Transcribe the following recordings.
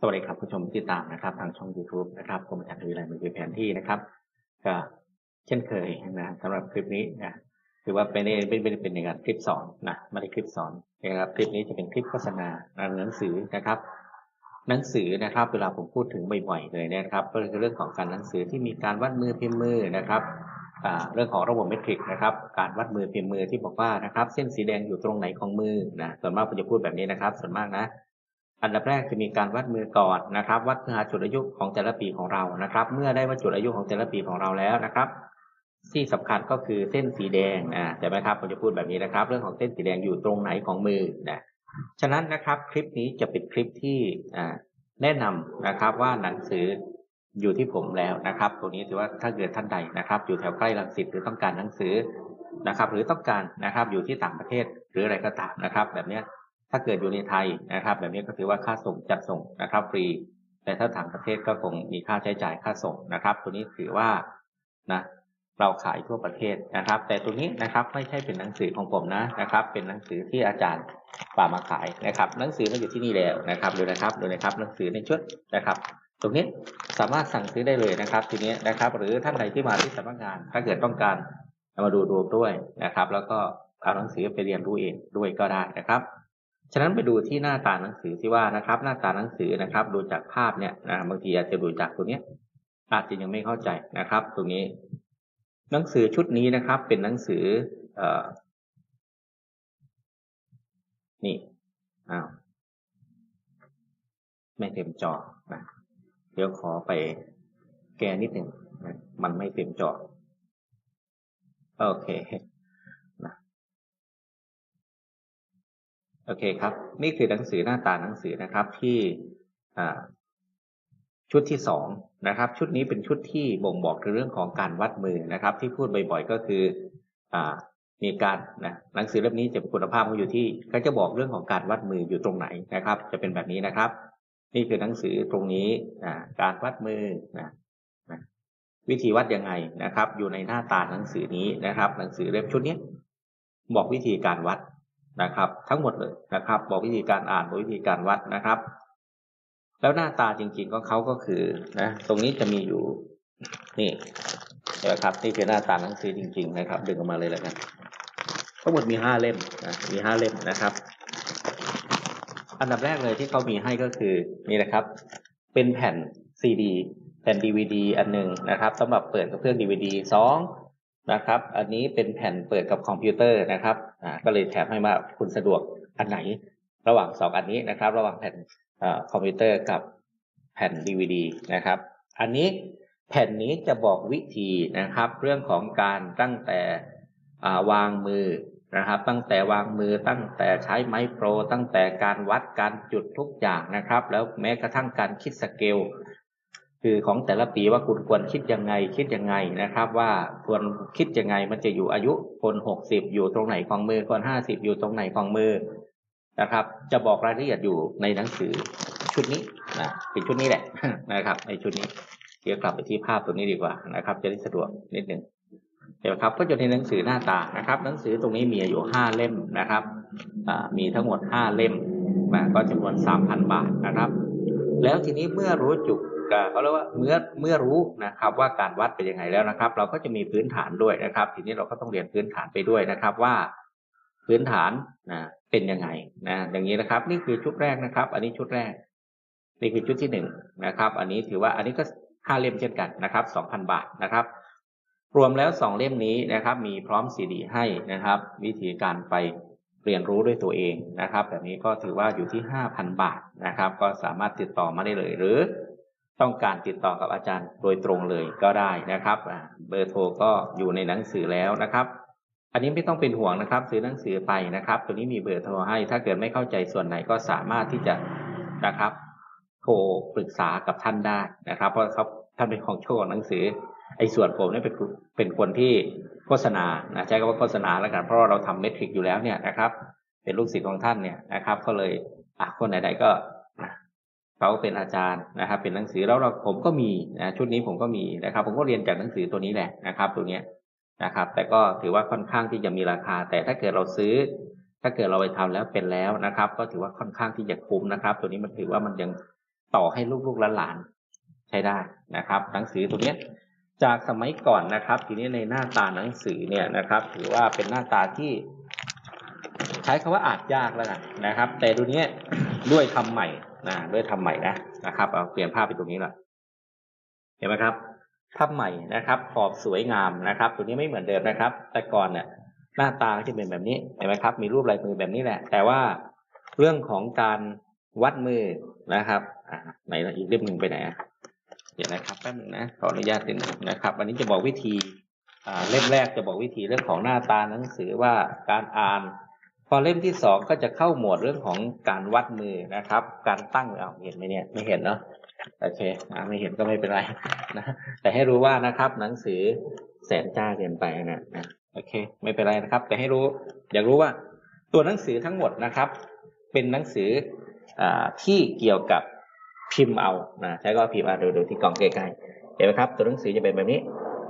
สวัสดีครับผู้ชมที่ติดตามนะครับ ทางช่อง YouTube นะครับผมอาจารทวีไลมือถือแผนที่นะครับ ก็เช่นเคยนะสำหรับคลิปนี้นะถือว่าเป็นเป็นเป็นเป็นอย่างคลิปสอนนะไม่ได้คลิปสอนนะครับคลิปนี้จะเป็นคลิปโฆษณาหนังสือนะครับ หนังสือนะครับ เวลาผมพูดถึงบ่อยๆเลยนะครับ ก็คือเรื่องของการหนังสือที่มีการวัดมือพิมพ์มือนะครับเรื่องของระบบเมตริกนะครับ การวัดมือพิมพ์มือที่บอกว่านะครับ เส้นสีแดงอยู่ตรงไหนของมือนะส่วนมากผมจะพูดแบบนี้นะครับ ส่วนมากนะ อันดับแรกจะมีการวัดมือก่อนนะครับ วัดเพื่อหาจุดอายุของแต่ละปีของเรานะครับ เมื่อได้ว่าจุดอายุของแต่ละปีของเราแล้วนะครับ ที่สำคัญก็คือเส้นสีแดงอ่าใช่ไหมครับผมจะพูดแบบนี้นะครับ เรื่องของเส้นสีแดงอยู่ตรงไหนของมือนะฉะนั้นนะครับคลิปนี้จะเป็นคลิปที่อ่าแนะนำนะครับว่าหนังสืออยู่ที่ผมแล้วนะครับตรงนี้ถือว่าถ้าเกิดท่านใดนะครับ อยู่แถวใกล้รังสิตหรือต้องการหนังสือนะครับ หรือต้องการนะครับอยู่ที่ต่างประเทศหรืออะไรก็ตามนะครับ แบบเนี้ ถ้าเกิดอยู่ในไทยนะครับ แบบนี้ก็ถือว่าค่าส่งจัดส่งนะครับ ฟรี แต่ถ้าต่างประเทศก็คงมีค่าใช้จ่ายค่าส่งนะครับ ตัวนี้ถือว่านะเราขายทั่วประเทศนะครับ แต่ตัวนี้นะครับไม่ใช่เป็นหนังสือของผมนะนะครับ เป็นหนังสือที่อาจารย์ป่ามาขายนะครับ หนังสือมันอยู่ที่นี่แล้วนะครับดูนะครับดูนะครับหนังสือในชุดนะครับ ตรงนี้สามารถสั่งซื้อได้เลยนะครับ ทีนี้นะครับ หรือท่านใดที่มาที่สำนักงาน ถ้าเกิดต้องการมาดูดวงด้วยนะครับ แล้วก็เอาหนังสือไปเรียนรู้เองด้วยก็ได้นะครับ ฉะนั้นไปดูที่หน้าตาหนังสือที่ว่านะครับ หน้าตาหนังสือนะครับ ดูจากภาพเนี่ยนะบางทีอาจจะดูจากตัวเนี้ยอาจจะยังไม่เข้าใจนะครับ ตรงนี้ หนังสือชุดนี้นะครับ เป็นหนังสือเอ่อนี่อ้าวไม่เต็มจอนะเดี๋ยวขอไปแก้นิดหนึ่งนะมันไม่เต็มจอโอเค โอเคครับ นี่คือหนังสือหน้าตาหนังสือนะครับที่ชุดที่สองนะครับ ชุดนี้เป็นชุดที่บ่งบอกถึงเรื่องของการวัดมือนะครับ ที่พูดบ่อยๆก็คืออ่ามีการนะหนังสือเล่มนี้จะคุณภาพของอยู่ที่ก็จะบอกเรื่องของการวัดมืออยู่ตรงไหนนะครับ จะเป็นแบบนี้นะครับ นี่คือหนังสือตรงนี้นะการวัดมือนะนะวิธีวัดยังไงนะครับ อยู่ในหน้าตาหนังสือนี้นะครับ หนังสือเล่มชุดนี้บอกวิธีการวัด นะครับ ทั้งหมดเลยนะครับ บอกวิธีการอ่านบอกวิธีการวัดนะครับ แล้วหน้าตาจริงๆของเขาก็คือนะตรงนี้จะมีอยู่นี่นะครับนี่คือหน้าตาหนังสือจริง ๆ นะครับ ดึงออกมาเลยแล้วกันทั้งหมดมีห้าเล่มนะมีห้าเล่มนะครับ อันดับแรกเลยที่เขามีให้ก็คือนี่นะครับ เป็นแผ่นซีดีแผ่นดีวดีอันหนึ่งนะครับสำหรับเปิดกับเครื่องดีวดีสอง นะครับ อันนี้เป็นแผ่นเปิดกับคอมพิวเตอร์นะครับอ่าก็เลยแถมให้มาคุณสะดวกอันไหน ระหว่างสองอันนี้นะครับ ระหว่างแผ่นคอมพิวเตอร์กับแผ่นดีวดีนะครับ อันนี้แผ่นนี้จะบอกวิธีนะครับ เรื่องของการตั้งแต่วางมือนะครับ ตั้งแต่วางมือตั้งแต่ใช้ไม้โปร ตั้งแต่การวัดการจุดทุกอย่างนะครับ แล้วแม้กระทั่งการคิดสเกล คือของแต่ละปีว่าคุณควรคิดยังไงคิดยังไงนะครับ ว่าควรคิดยังไงมันจะอยู่อายุคนหกสิบอยู่ตรงไหนของมือคนห้าสิบอยู่ตรงไหนของมือนะครับ จะบอกรายละเอียดอยู่ในหนังสือชุดนี้นะเป็นชุดนี้แหละนะครับ ในชุดนี้เดี๋ยวกลับไปที่ภาพตัวนี้ดีกว่านะครับ จะได้สะดวกนิดหนึ่งเดี๋ยวครับก็จะในหนังสือหน้าตานะครับ หนังสือตรงนี้มีอยู่ห้าเล่มนะครับมีทั้งหมดห้าเล่มนะก็จำนวนสามพันบาทนะครับ แล้วทีนี้เมื่อรู้จุด เขาเรียกว่าเมื่อเมื่อรู้นะครับว่าการวัดเป็นยังไงแล้วนะครับ เราก็จะมีพื้นฐานด้วยนะครับ ทีนี้เราก็ต้องเรียนพื้นฐานไปด้วยนะครับว่าพื้นฐานนะเป็นยังไงนะอย่างนี้นะครับ นี่คือชุดแรกนะครับ อันนี้ชุดแรก นี่คือชุดที่หนึ่งนะครับ อันนี้ถือว่าอันนี้ก็ห้าเล่มเช่นกันนะครับสองพันบาทนะครับ รวมแล้วสองเล่มนี้นะครับ มีพร้อมซีดีให้นะครับ วิธีการไปเรียนรู้ด้วยตัวเองนะครับ แบบนี้ก็ถือว่าอยู่ที่ห้าพันบาทนะครับ ก็สามารถติดต่อมาได้เลยหรือ ต้องการติดต่อกับอาจารย์โดยตรงเลยก็ได้นะครับเบอร์โทรก็อยู่ในหนังสือแล้วนะครับ อันนี้ไม่ต้องเป็นห่วงนะครับ ซื้อหนังสือไปนะครับ ตัวนี้มีเบอร์โทรให้ ถ้าเกิดไม่เข้าใจส่วนไหนก็สามารถที่จะนะครับ โทรปรึกษากับท่านได้นะครับ เพราะเขาท่านเป็นของโชว์หนังสือ ไอ้ส่วนผมเนี่ยเป็นเป็นคนที่โฆษณานะใช้คำว่าโฆษณาแล้วกันเพราะเราทำเมทริกอยู่แล้วเนี่ยนะครับ เป็นลูกศิษย์ของท่านเนี่ยนะครับ ก็เลยอะคนไหนๆก็ เขาเป็นอาจารย์นะครับ เป็นหนังสือแล้วเราผมก็มีนะชุดนี้ผมก็มีนะครับ ผมก็เรียนจากหนังสือตัวนี้แหละนะครับ ตัวเนี้ยนะครับ แต่ก็ถือว่าค่อนข้างที่จะมีราคา แต่ถ้าเกิดเราซื้อ ถ้าเกิดเราไปทำแล้วเป็นแล้วนะครับ ก็ถือว่าค่อนข้างที่จะคุ้มนะครับ ตัวนี้มันถือว่ามันยังต่อให้ลูกๆหลานๆใช้ได้นะครับ หนังสือตัวเนี้ยจากสมัยก่อนนะครับ ทีนี้ในหน้าตาหนังสือเนี่ยนะครับ ถือว่าเป็นหน้าตาที่ ใช้คำว่าอ่านยากแล้วกันนะครับ แต่ดูเนี้ย ด้วยทำใหม่นะด้วยทำใหม่นะนะครับเอาเปลี่ยนภาพไปตรงนี้ละเห็นไหมครับทำใหม่นะครับขอบสวยงามนะครับตัวนี้ไม่เหมือนเดิมนะครับ แต่ก่อนเนี่ยหน้าตาก็จะเป็นแบบนี้เห็นไหมครับ มีรูปลายมือแบบนี้แหละ แต่ว่าเรื่องของการวัดมือนะครับอ่าไหนอีกเล่มหนึ่งไปไหนเดี๋ยวนะครับแป๊บหนึงนะขออนุญาตนิดหนึ่งนะครับวันนี้จะบอกวิธีอ่าเล่มแรกจะบอกวิธีเรื่องของหน้าตาหนังสือว่าการอ่าน พอเล่มที่สองก็จะเข้าหมวดเรื่องของการวัดมือนะครับ การตั้งเอาเห็นไหมเนี่ยไม่เห็นเนาะโอเคอไม่เห็นก็ไม่เป็นไรนะแต่ให้รู้ว่านะครับ หนังสือแสนจ้าเกินไปนะนะโอเค ไม่เป็นไรนะครับ แต่ให้รู้ อยากรู้ว่าตัวหนังสือทั้งหมดนะครับ เป็นหนังสืออ่าที่เกี่ยวกับพิมพ์เอานะใช้ก็พิมพ์เอาดูดูที่กล่องใกล้ๆเห็นไหมครับ ตัวหนังสือจะเป็นแบบนี้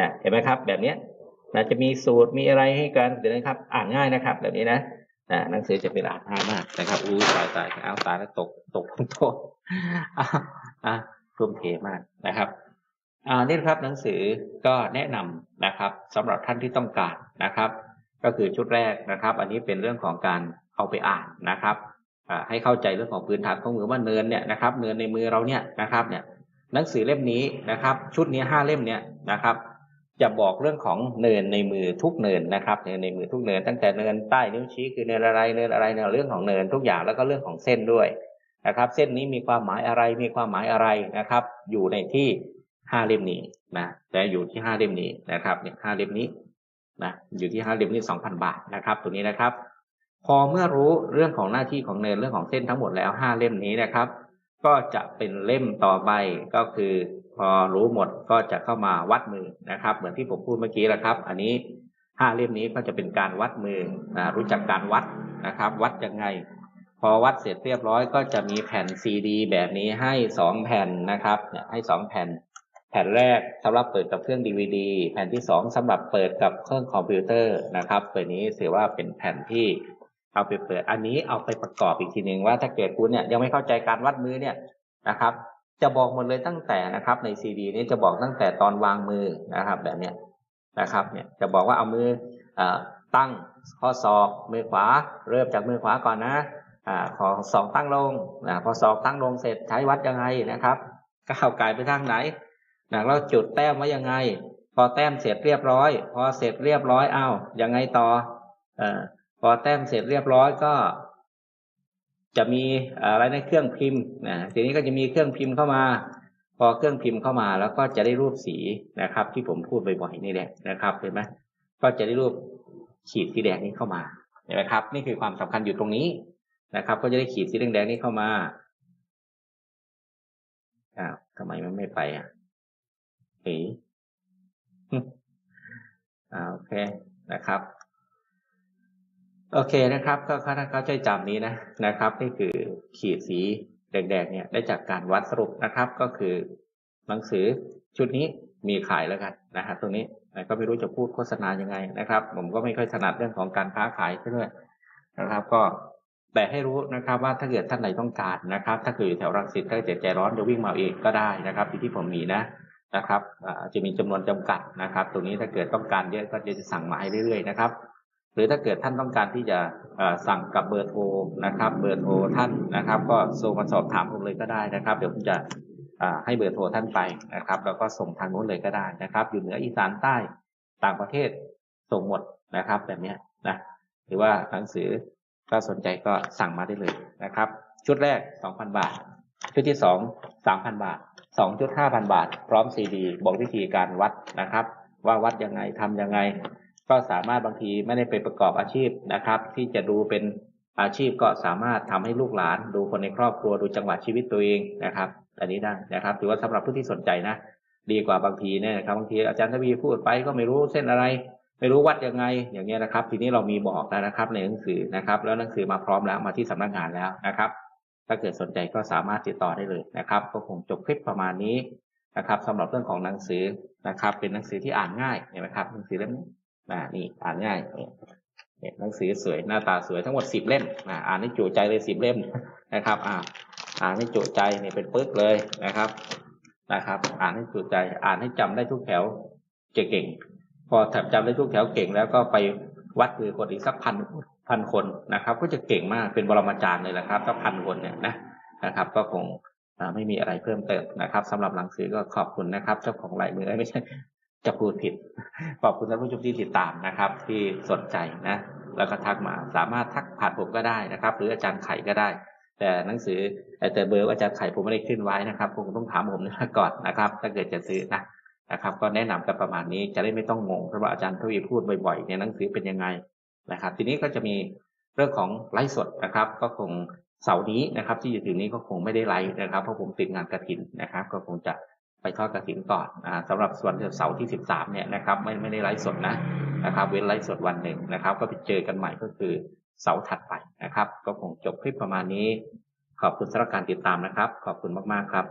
นะเห็นไหมครับ แบบเนี้ยนะจะมีสูตรมีอะไรให้กันเดี๋ยวนะครับ อ่านง่ายนะครับ แบบนี้นะ หนังสือจะเป็นอ่านง่ายมากนะครับอู้ตายตายเอาตายแล้วตกตกลงโทษอะอะทุ่มเทมากนะครับอ่านี่ครับหนังสือก็แนะนำนะครับสำหรับท่านที่ต้องการนะครับ ก็คือชุดแรกนะครับ อันนี้เป็นเรื่องของการเอาไปอ่านนะครับอ่าให้เข้าใจเรื่องของพื้นฐานของมือว่าเนินเนี่ยนะครับ เนินในมือเราเนี่ยนะครับเนี่ยหนังสือเล่มนี้นะครับ ชุดนี้ห้าเล่มเนี่ยนะครับ จะบอกเรื่องของเนินในมือทุกเนินนะครับเนินในมือทุกเนิน ตั้งแต่เนินใต้นิ้วชี้คือเนินอะไรเนินอะไรเนี่ยเรื่องของเนินทุกอย่างแล้วก็เรื่องของเส้นด้วยนะครับ เส้นนี้มีความหมายอะไรมีความหมายอะไรนะครับ อยู่ในที่ห้าเล่มนี้นะแต่อยู่ที่ห้าเล่มนี้นะครับเนี่ยห้าเล่มนี้นะอยู่ที่ห้าเล่มนี้สองพันบาทนะครับตัวนี้นะครับ พอเมื่อรู้เรื่องของหน้าที่ของเนินเรื่องของเส้นทั้งหมดแล้วห้าเล่มนี้นะครับ ก็จะเป็นเล่มต่อไปก็คือ พอรู้หมดก็จะเข้ามาวัดมือนะครับ เหมือนที่ผมพูดเมื่อกี้แหละครับ อันนี้ห้าเล่มนี้ก็จะเป็นการวัดมือนะรู้จักการวัดนะครับ วัดยังไง พอวัดเสร็จเรียบร้อย ก็จะมีแผ่นซีดี แบบนี้ให้สองแผ่นนะครับให้สองแผ่น แผ่นแรกสำหรับเปิดกับเครื่องดีวดีแผ่นที่สองสำหรับเปิดกับเครื่องคอมพิวเตอร์นะครับตัวนี้ถือว่าเป็นแผ่นที่เอาไปเปิดอันนี้เอาไปประกอบอีกทีหนึ่งว่าถ้าเกิดคุณเนี่ยยังไม่เข้าใจการวัดมือเนี่ยนะครับ จะบอกหมดเลยตั้งแต่นะครับ ในซีดีนี้จะบอกตั้งแต่ตอนวางมือนะครับ แบบเนี้ยนะครับเนี่ยจะบอกว่าเอามืออตั้งข้อศอกมือขวา เริ่มจากมือขวาก่อนนะอ่าขอศอกตั้งลงนะพอศอกตั้งลงเสร็จใช้วัดยังไงนะครับก้าวไก่ไปทางไหนนะแล้วจุดแต้มไว้ยังไง พอแต้มเสร็จเรียบร้อย พอเสร็จเรียบร้อยอ้าวยังไงต่อเอ่อพอแต้มเสร็จเรียบร้อยก็ จะมีอะไรในเครื่องพิมพ์นะทีนี้ก็จะมีเครื่องพิมพ์เข้ามา พอเครื่องพิมพ์เข้ามาแล้วก็จะได้รูปสีนะครับ ที่ผมพูดบ่อยๆนี่แหละนะครับเห็นไหมก็จะได้รูปขีดสีแดงนี้เข้ามาเห็นไหมครับ นี่คือความสำคัญอยู่ตรงนี้นะครับ ก็จะได้ขีดสีแดงๆนี้เข้ามาอ้าวทำไมมันไม่ไปอะเอ๋อ่าโอเคนะครับ โอเคนะครับ ก็ถ้าเข้าใจจำนี้นะนะครับ นี่คือขีดสีแดงๆเนี่ยได้จากการวัดสรุปนะครับ ก็คือหนังสือชุดนี้มีขายแล้วกันนะฮะตรงนี้ก็ไม่รู้จะพูดโฆษณายังไงนะครับ ผมก็ไม่ค่อยถนัดเรื่องของการค้าขายด้วยนะครับ ก็แต่ให้รู้นะครับว่าถ้าเกิดท่านไหนต้องการนะครับ ถ้าคือยู่แถวรังสิตถ้าเกิดใจร้อนจะวิ่งมาเองก็ได้นะครับที่ที่ผมมีนะนะครับจะมีจำนวนจำกัดนะครับ ตรงนี้ถ้าเกิดต้องการเยอะก็จะสั่งมาให้เรื่อยๆนะครับ หรือถ้าเกิดท่านต้องการที่จะสั่งกับเบอร์โทรนะครับ เบอร์โทรท่านนะครับ ก็โทรมาสอบถามผมเลยก็ได้นะครับ เดี๋ยวผมจะให้เบอร์โทรท่านไปนะครับ แล้วก็ส่งทางโน้นเลยก็ได้นะครับ อยู่เหนืออีสานใต้ต่างประเทศส่งหมดนะครับ แบบนี้นะหรือว่าหนังสือก็สนใจก็สั่งมาได้เลยนะครับ ชุดแรก 2,000 บาท ชุดที่สอง3,000 บาท 2 ชุด 5,000 บาท พร้อมซีดีบอกวิธีการวัดนะครับ ว่าวัดยังไงทำยังไง ก็สามารถบางทีไม่ได้ไปประกอบอาชีพนะครับ ที่จะดูเป็นอาชีพก็สามารถทำให้ลูกหลาน ดูคนในครอบครัวดูจังหวะชีวิตตัวเองนะครับ อันนี้ได้นะครับถือว่าสำหรับผู้ที่สนใจนะ ดีกว่าบางทีเนี่ยนะครับบางทีอาจารย์ทวีพูดไปก็ไม่รู้เส้นอะไร ไม่รู้วัดยังไง อย่างเงี้ยนะครับ ทีนี้เรามีบอกแล้วนะครับ ในหนังสือนะครับ แล้วหนังสือมาพร้อมแล้วมาที่สำนักงานแล้วนะครับ ถ้าเกิดสนใจก็สามารถติดต่อได้เลยนะครับ ก็คงจบคลิปประมาณนี้นะครับสำหรับเรื่องของหนังสือนะครับ เป็นหนังสือที่อ่านง่ายเห็นไหมครับหนังสือเล่มนี้ อ่านี่อ่านง่ายเนี่ยหนังสือสวยหน้าตาสวยทั้งหมดสิบเล่มอ่าอ่านให้จุใจเลยสิบเล่มนะครับ อ่าอ่านให้จุใจเนี่ยเป็นปึ๊กเลยนะครับนะครับ อ่านให้จุใจอ่านให้จำได้ทุกแถวจะเก่ง พอจำได้ทุกแถวเก่งแล้วก็ไปวัดมือคนอีกสักพันพันคนนะครับ ก็จะเก่งมากเป็นบรมาจารย์เลยนะครับถ้าพันคนเนี่ยนะนะครับ ก็คงไม่มีอะไรเพิ่มเติมนะครับสำหรับหนังสือก็ขอบคุณนะครับ เจ้าของลายมือไม่ใช่จะพูดผิด ขอบคุณท่านผู้ชมที่ติดตามนะครับ ที่สนใจนะ แล้วก็ทักมาสามารถทักผ่านผมก็ได้นะครับ หรืออาจารย์ไข่ก็ได้ แต่หนังสือแต่เบอร์อาจารย์ไข่ผมไม่ได้ขึ้นไว้นะครับคงต้องถามผมนะก่อนนะครับ ถ้าเกิดจะซื้อนะนะครับ ก็แนะนำกันประมาณนี้จะได้ไม่ต้องงงเพราะว่าอาจารย์ทวีพูดบ่อยๆเนี่ยหนังสือเป็นยังไงนะครับ ทีนี้ก็จะมีเรื่องของไลฟ์สดนะครับ ก็คงเสาร์นี้นะครับ ที่จะถึงนี้ก็คงไม่ได้ไลฟ์นะครับเพราะผมติดงานกระถินนะครับ ก็คงจะ ไปทอดกระถินก่อนอ่าสำหรับส่วนเสาร์ที่สิบสามเนี่ยนะครับไม่ไม่ได้ไลฟ์สดนะนะครับ เว้นไลฟ์สดวันหนึ่งนะครับ ก็ไปเจอกันใหม่ก็คือเสาร์ถัดไปนะครับ ก็คงจบคลิปประมาณนี้ ขอบคุณสำหรับการติดตามนะครับ ขอบคุณมากๆครับ